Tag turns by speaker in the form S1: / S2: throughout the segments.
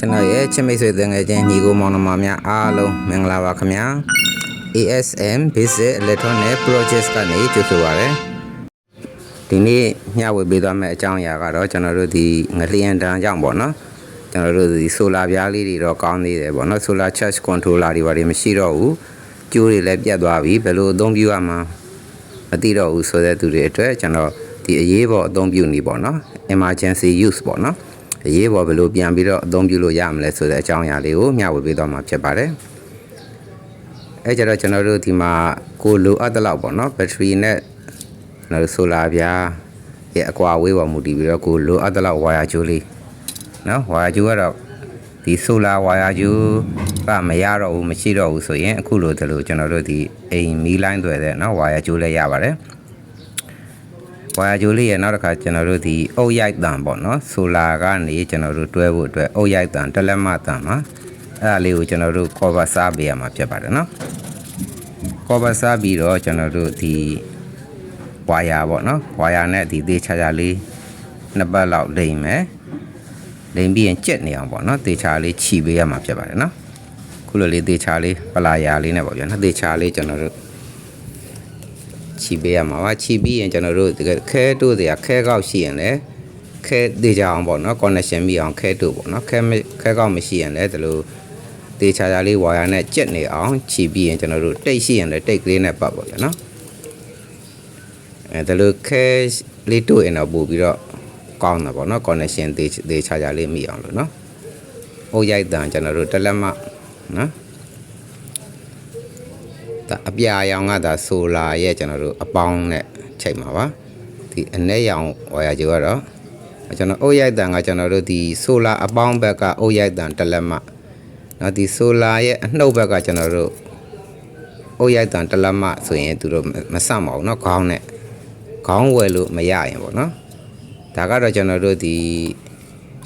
S1: ကျွန်တော်ရဲ့ချစ်မိတ်ဆွေတငယ်ချင်းညီကိုမောင်နှမများအားလုံးမင်္ဂလာပါခင်ဗျာ ASM Basic Electronic Projects ကနေကြိုဆိုပါရစေဒီနေ့ညဝေပေးသွားမယ့်အကြောင်းအရာကတော့ကျွန်တော်တို့ဒီငလျင်တန်းကြောင့်ပေါ့နော်ကျွန်တော်တို့ဒီ solar ပြားလေးတွေတော့ကောင်းသေးတယ်ပေါ့နော် solar charge controller တွေဘာတွေမရှိတော့ဘူးကျိုးတွေလည်းပြတ်သွားပြီဘယ်လိုအသုံးပြုရမှာမသိတော့ဘူးဆိုတဲ့သူတွေအတွက်ကျွန်တော်ဒီအရေးပေါ်အသုံးပြုနေပေါ့နော် emergency use ပေါ့နော် အရေးပေါ်ဘယ်လိုပြန်ပြီးတော့အသုံးပြုလို့ရမလဲဆိုတဲ့အကြောင်းအရာလေးကိုမျှဝေပေးသွားမှာဖြစ်ပါတယ်။အဲကြတော့ကျွန်တော်တို့ဒီမှာကိုလိုအပ်တဲ့လောက်ပေါ့နော်ဘက်ထရီနဲ့ကျွန်တော်တို့ဆိုလာပြားရဲ့အကွာအဝေးပေါ်မူတည်ပြီးတော့ကိုလိုအပ်တဲ့လောက်ဝါယာကျိုးလေးနော်ဝါယာကျိုးကတော့ဒီဆိုလာဝါယာကျိုးကမရတော့ဘူးမရှိတော့ဘူးဆိုရင်အခုလိုတလို့ကျွန်တော်တို့ဒီအိမ်မီးလိုင်းတွေတဲ့နော်ဝါယာကျိုးလည်းရပါတယ်။ ဝါယာဂျိုလေးရဲ့နောက်တစ်ခါကျွန်တော်တို့ဒီအုတ်ရိုက်တန်ပေါ့နော်ဆိုလာကနေကျွန်တော်တို့တွဲဖို့အတွက်အုတ်ရိုက်တန်တလက်မတန်မှာအဲ့ဒါလေးကိုကျွန်တော်တို့ကော်ဗာစားပေးရမှာဖြစ်ပါတယ်နော်ကော်ဗာစားပြီးတော့ကျွန်တော်တို့ဒီဝါယာပေါ့နော်ဝါယာနဲ့ဒီသေးချာချာလေးနှစ်ပတ်လောက်လိမ့်မယ်လိမ့်ပြီးရင်ကြက်နေအောင်ပေါ့နော်သေချာလေးခြီပေးရမှာဖြစ်ပါတယ်နော်ခုလိုလေးသေချာလေးပလာယာလေးနဲ့ပေါ့ဗျာနော်သေချာလေးကျွန်တော်တို့ ခြီပေးရမှာပါခြီပြီးရင်ကျွန်တော်တို့တကယ်ခဲတို့တွေကခဲကောက်ရှိရင်လည်းခဲသေးကြအောင်ပေါ့နော် connection မိအောင်ခဲတို့ပေါ့နော်ခဲမခဲကောက်မရှိရင်လည်းဒီလိုတေချာချာလေးဝါယာနဲ့ကြက်နေအောင်ခြီပြီးရင်ကျွန်တော်တို့တိတ်ရှိရင်လည်းတိတ်ကလေးနဲ့ပတ်ပေါ့ဗျာနော်အဲဒီလိုခဲလေးတို့ရင်တော့ပို့ပြီးတော့ကောင်းတာပေါ့နော် connection တေတေချာချာလေးမိအောင်လို့နော်။အိုးရိုက်တန်ကျွန်တော်တို့တက်လက်မနော်ဒါ အပြာရောင်ကဒါဆိုလာရဲ့ကျွန်တော်တို့အပေါင်းနဲ့ချိန်မှာပါဒီအ내ရောင်ဝါရဂျိုကတော့ကျွန်တော်အုတ်ရိုက်တန်ကကျွန်တော်တို့ဒီဆိုလာအပေါင်းဘက်ကအုတ်ရိုက်တန်တစ်လက်မနော်ဒီဆိုလာရဲ့အနှုတ်ဘက်ကကျွန်တော်တို့အုတ်ရိုက်တန်တစ်လက်မဆိုရင်သူတို့မဆန့်ပါဘူးเนาะခေါင်းနဲ့ခေါင်းဝယ်လို့မရရင်ပေါ့နော်ဒါကတော့ကျွန်တော်တို့ဒီ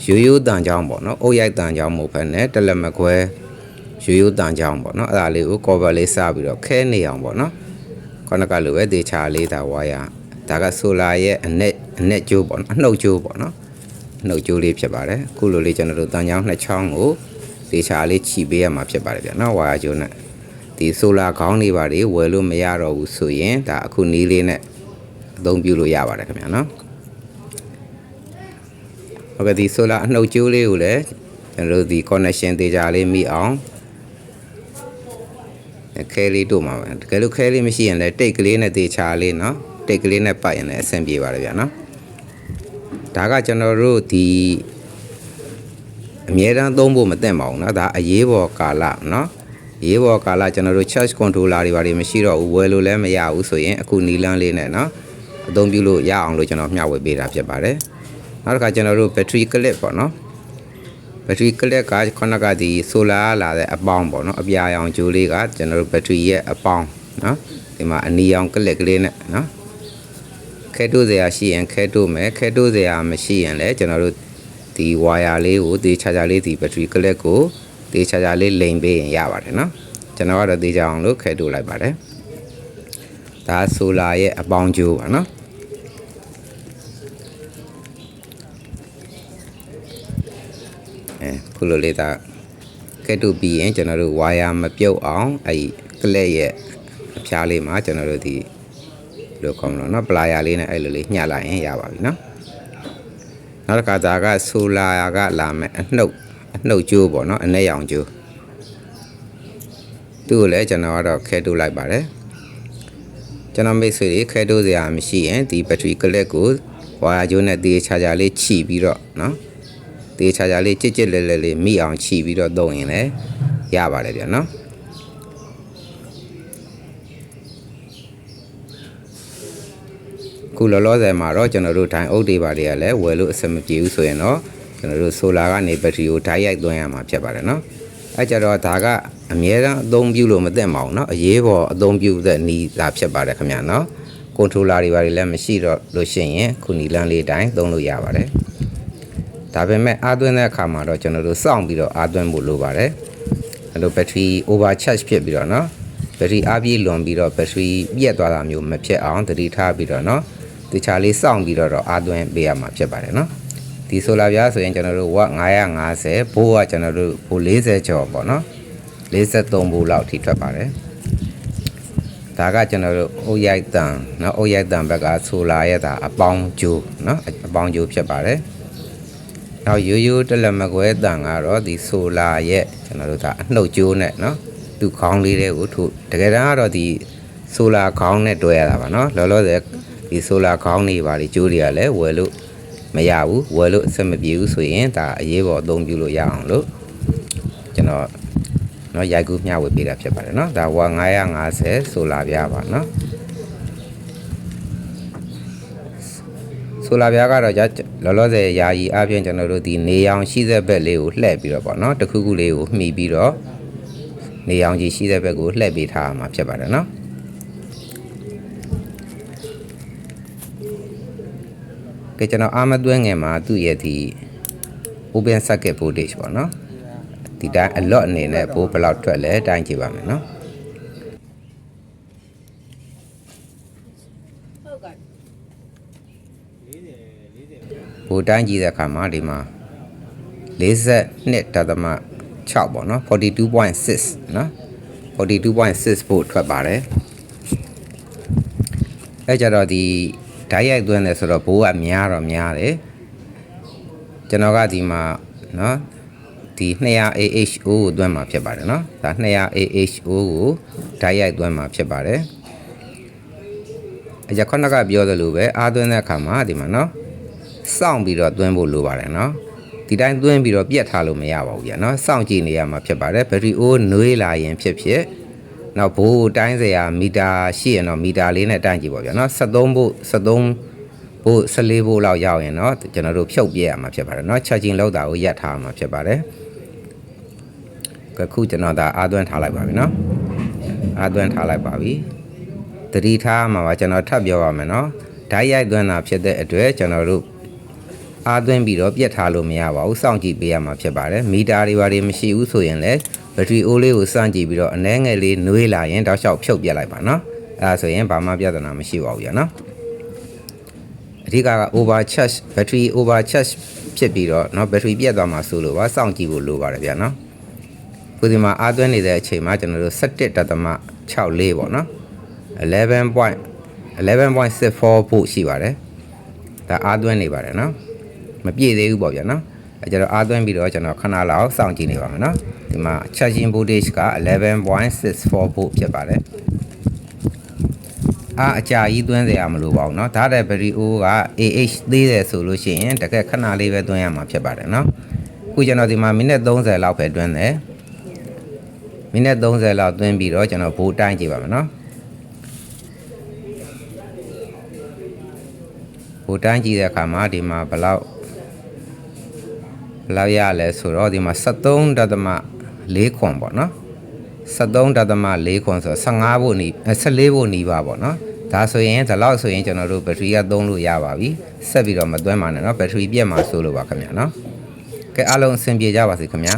S1: ရိုးရိုးတန်ချောင်းပေါ့နော်အုတ်ရိုက်တန်ချောင်းမို့ဖက်နဲ့တစ်လက်မခွဲ ရိုးရိုးတန်ချောင်းပေါ့နော်အဲ့ဒါလေးကို cover လေးစပြီးတော့ခဲနေအောင်ပေါ့နော်ခုနကလိုပဲဒေချာလေးဒါဝါယာဒါကဆိုလာရဲ့အနက်အနက်ကျိုးပေါ့နော်အနှုတ်ကျိုးပေါ့နော်အနှုတ်ကျိုးလေးဖြစ်ပါတယ်အခုလိုလေးကျွန်တော်တို့တန်ချောင်းနှစ်ချောင်းကိုဒေချာလေးခြိပေးရမှာဖြစ်ပါတယ်ဗျာနော်ဝါယာကျိုးနဲ့ဒီဆိုလာခေါင်းတွေပါတွေဝယ်လို့မရတော့ဘူးဆိုရင်ဒါအခုနီးလေးနဲ့အသုံးပြုလို့ရပါတယ်ခင်ဗျာနော်ဟုတ်ကဲ့ဒီဆိုလာအနှုတ်ကျိုးလေးကိုလည်းကျွန်တော်တို့ဒီ connection ဒေချာလေးမိအောင် ခဲလေးတို့မှာပဲတကယ်လို့ခဲလေးမရှိရင်လည်းတိတ်ကလေးနဲ့တေချာလေးเนาะတိတ်ကလေးနဲ့ပတ်ရင်လည်းအဆင်ပြေပါတယ်ဗျာเนาะဒါကကျွန်တော်တို့ဒီအမြဲတမ်းသုံးဖို့မသင့်ပါဘူးเนาะဒါအရေးပေါ်ကာလเนาะအရေးပေါ်ကာလကျွန်တော်တို့ charge controller တွေဘာတွေမရှိတော့ဘူးဝယ်လို့လည်းမရဘူးဆိုရင်အခုနီလန်းလေးနဲ့เนาะအသုံးပြုလို့ရအောင်လို့ကျွန်တော်မျှဝေပေးတာဖြစ်ပါတယ်နောက်တစ်ခါကျွန်တော်တို့ battery clip ပေါ့เนาะ ဘက်ထရီကလက်ကခုနကဒီဆိုလာလာတဲ့အပေါင်းပေါ့နော်အပြာရောင်ကြိုးလေးကကျွန်တော်တို့ဘက်ထရီရဲ့အပေါင်းနော်ဒီမှာအနီရောင်ကလက်ကလေးနဲ့နော်ခဲတိုးစရာရှိရင်ခဲတိုးမယ်ခဲတိုးစရာမရှိရင်လည်းကျွန်တော်တို့ဒီဝါယာလေးကိုဒီချာချာလေးဒီဘက်ထရီကလက်ကိုဒီချာချာလေးလိမ်ပေးရင်ရပါတယ်နော်ကျွန်တော်ကတော့ဒီကြအောင်လို့ခဲတိုးလိုက်ပါတယ်ဒါဆိုလာရဲ့အပေါင်းကြိုးပါနော် အဲခုလိုလေးဒါကဲတူပြီးရင်ကျွန်တော်တို့ဝါယာမပြုတ်အောင်အဲ့ကလက်ရဲ့အဖျားလေးမှာကျွန်တော်တို့ဒီလိုကောင်းလို့နော်ပလာယာလေးနဲ့အဲ့လိုလေးညှက်လိုက်ရင်ရပါပြီနော်နောက်တစ်ခါဒါကဆိုလာယာကလာမယ်အနှုတ်အနှုတ်ကျိုးပေါ့နော်အနဲ့ရောင်ကျိုးသူ့ကိုလည်းကျွန်တော်ကတော့ခဲတိုးလိုက်ပါတယ်ကျွန်တော်မိတ်ဆွေတွေခဲတိုးစရာမရှိရင်ဒီဘက်ထရီကလက်ကိုဝါယာကျိုးနဲ့တေးချာချာလေးခြိပြီးတော့နော် นาะ တေးချာချာလေးကြစ်ကြစ်လဲလဲလေးမိအောင်ခြီပြီးတော့သုံးရင်လည်းရပါတယ်ဗျာနော်ခုလောလောဆယ်မှာတော့ကျွန်တော်တို့ဒိုင်အုပ်တွေပါတွေကလည်းဝယ်လို့အဆင်မပြေဘူးဆိုရင်တော့ကျွန်တော်တို့ဆိုလာကနေဘက်ထရီကိုဓာတ်ရိုက်သွင်းရမှာဖြစ်ပါတယ်နော်အဲကြတော့ဒါကအမြဲတမ်းအသုံးပြုလို့မသင့်ပါဘူးเนาะအရေးပေါ်အသုံးပြုတဲ့နီးလာဖြစ်ပါတယ်ခင်ဗျာเนาะကွန်ထရိုလာတွေပါတွေလည်းမရှိတော့လို့ရှိရင်ခုနီလန်းလေးတိုင်းသုံးလို့ရပါတယ် ဒါပေမဲ့အားသွင်းတဲ့အခါမှာတော့ကျွန်တော်တို့စောင့်ပြီးတော့အားသွင်းဖို့လိုပါတယ်အဲလိုဘက်ထရီ over charge ဖြစ်ပြီးတော့เนาะဘက်ထရီအားပြေးလွန်ပြီးတော့ဘက်ထရီပြတ်သွားတာမျိုးမဖြစ်အောင်သတိထားပြီးတော့เนาะတခြားလေးစောင့်ပြီးတော့တော့အားသွင်းပေးရမှာဖြစ်ပါတယ်เนาะဒီ ဒီဆိုလာပြားဆိုရင်ကျွန်တော်တို့ဝက်950ဘိုးကကျွန်တော်တို့ဘိုး40ကျော်ပေါ့နော်53ဘိုးလောက်ထိထွက်ပါတယ်ဒါကကျွန်တော်တို့အုတ်ရိုက်တန်เนาะအုတ်ရိုက်တန်ဘက်ကဆိုလာရဲ့ဒါအပေါင်းကျိုးเนาะအပေါင်းကျိုးဖြစ်ပါတယ် နောက်ရိုးရိုးတလက်မကွဲတန်ကတော့ဒီဆိုလာရဲ့ကျွန်တော်တို့ဒါအနှုတ်ကျိုးနဲ့နော်သူခေါင်းလေးတွေကိုထုတ်တကယ်တမ်းကတော့ဒီဆိုလာခေါင်းနဲ့တွဲရတာပါနော်လောလောဆယ်ဒီဆိုလာခေါင်းတွေပါလေကျိုးတွေကလည်းဝယ်လို့မရဘူးဝယ်လို့အဆင်မပြေဘူးဆိုရင်ဒါအရေးပေါ်အသုံးပြုလို့ရအောင်လို့ကျွန်တော်နော်ရိုက်ကူးမျှဝေပေးတာဖြစ်ပါတယ်နော်ဒါဝ950ဆိုလာပြပါနော် ဆိုလာပြားကတော့လောလောဆယ်ယာယီအပြင်ကျွန်တော်တို့ဒီနေအောင်ရှိတဲ့ဘက်လေးကိုလှည့်ပြီးတော့ပေါ့နော်တစ်ခုခုလေးကိုမှီပြီးတော့နေအောင်ကြီးရှိတဲ့ဘက်ကိုလှည့်ပေးထားမှာဖြစ်ပါတယ်နော်ကဲကျွန်တော်အာမသွင်းငယ်မှာသူ့ရဲ့ဒီ open circuit voltage ပေါ့နော်ဒီတိုင်း a lot အနေနဲ့ဘိုးဘလောက်ထွက်လဲတိုင်းကြည့်ပါမယ်နော် ဘိုးတိုင်းကြည့်တဲ့အခါမှာဒီမှာ42တသမ6ပေါ့နော်42.6နော်42.6ဖို့ထွက်ပါတယ်အဲကြတော့ဒီဓာတ်ရိုက်သွင်းတယ်ဆိုတော့ဘိုးကများတော့များတယ်ကျွန်တော်ကဒီမှာနော်ဒီ 200AHO ကိုသွင်းမှာဖြစ်ပါတယ်နော်ဒါ 200AHO ကိုဓာတ်ရိုက်သွင်းမှာဖြစ်ပါတယ် အကြခုနကပြောသလိုပဲအားသွင်းတဲ့အခါမှာဒီမှာနော်စောင့်ပြီးတော့သွင်းဖို့လိုပါတယ်နော်ဒီတိုင်းသွင်းပြီးတော့ပြတ်ထားလို့မရပါဘူးကြာနော်စောင့်ကြည့်နေရမှာဖြစ်ပါတယ်ဘက်ထရီအိုးနှွေးလာရင်ဖြစ်ဖြစ်နောက်ဘိုးတိုင်းစရာမီတာရှိရင်တော့မီတာလေးနဲ့တိုင်းကြည့်ပါဗျာနော်73ဘို့73ဘို့14ဘို့လောက်ရောက်ရင်တော့ကျွန်တော်တို့ဖြုတ်ပြရမှာဖြစ်ပါတယ်နော် charging လောက်တာကိုရပ်ထားမှာဖြစ်ပါတယ်ကခုကျွန်တော်ဒါအားသွင်းထားလိုက်ပါပြီနော်အားသွင်းထားလိုက်ပါပြီ တတိထားမှာပါကျွန်တော်ထပ်ပြောပါမယ်နော်ဓာတ်ရိုက်သွင်းတာဖြစ်တဲ့အတွက်ကျွန်တော်တို့အားသွင်းပြီးတော့ပြတ်ထားလို့မရပါဘူးစောင့်ကြည့်ပေးရမှာဖြစ်ပါတယ်မီတာတွေဘာတွေမရှိဘူးဆိုရင်လည်းဘက်ထရီအိုးလေးကိုစမ်းကြည့်ပြီးတော့အနှဲငယ်လေးနှွေးလာရင်တောက်လျှောက်ဖြုတ်ပြလိုက်ပါနော်အဲဒါဆိုရင်ဘာမှပြဿနာမရှိပါဘူးရနော်အဓိကက overcharge ဘက်ထရီ overcharge ဖြစ်ပြီးတော့เนาะဘက်ထရီပြတ်သွားမှာဆိုလို့ပါစောင့်ကြည့်ဖို့လိုပါတယ်ဗျာနော်ခုဒီမှာအားသွင်းနေတဲ့အချိန်မှာကျွန်တော်တို့17တသမ64ပေါ့နော် 11 point 11.64ဖို့ရှိပါတယ်ဒါအားသွင်းနေပါတယ်နော်မပြည့်သေးဘူးပေါ့ဗျာနော်အဲကျတော့အားသွင်းပြီးတော့ကျွန်တော်ခဏလောက်စောင့်ကြည့်နေပါမယ်နော်ဒီမှာ charging voltage က11.64volt ဖြစ်ပါတယ်အားအကြာကြီးသွင်းစရာမလိုပါဘူးเนาะဒါတဲ့ battery O က AH သေးတယ်ဆိုလို့ရှိရင်တကယ်ခဏလေးပဲသွင်းရမှာဖြစ်ပါတယ်เนาะအခုကျွန်တော်ဒီမှာမိနစ်30လောက်ပဲသွင်းတယ်မိနစ်30လောက်သွင်းပြီးတော့ကျွန်တော်ဘိုးတိုင်းကြည့်ပါမယ်เนาะ ဘိုးတိုင်းကြည့်တဲ့အခါမှာဒီမှာဘယ်လောက်ဘယ်လောက်ရလဲဆိုတော့ဒီမှာ73.4ခွန်ပေါ့เนาะ 73တသမ4ခွန်ဆို15ဘို့နီ14ဘို့နီးပါပေါ့နော်ဒါဆိုရင်ဒီလောက်ဆိုရင်ကျွန်တော်တို့ဘက်ထရီကသုံးလို့ရပါပြီဆက်ပြီးတော့မသွင်းပါနဲ့เนาะဘက်ထရီပြတ်မှာဆိုလို့ပါခင်ဗျာเนาะကဲအားလုံးအဆင်ပြေကြပါစေခင်ဗျာ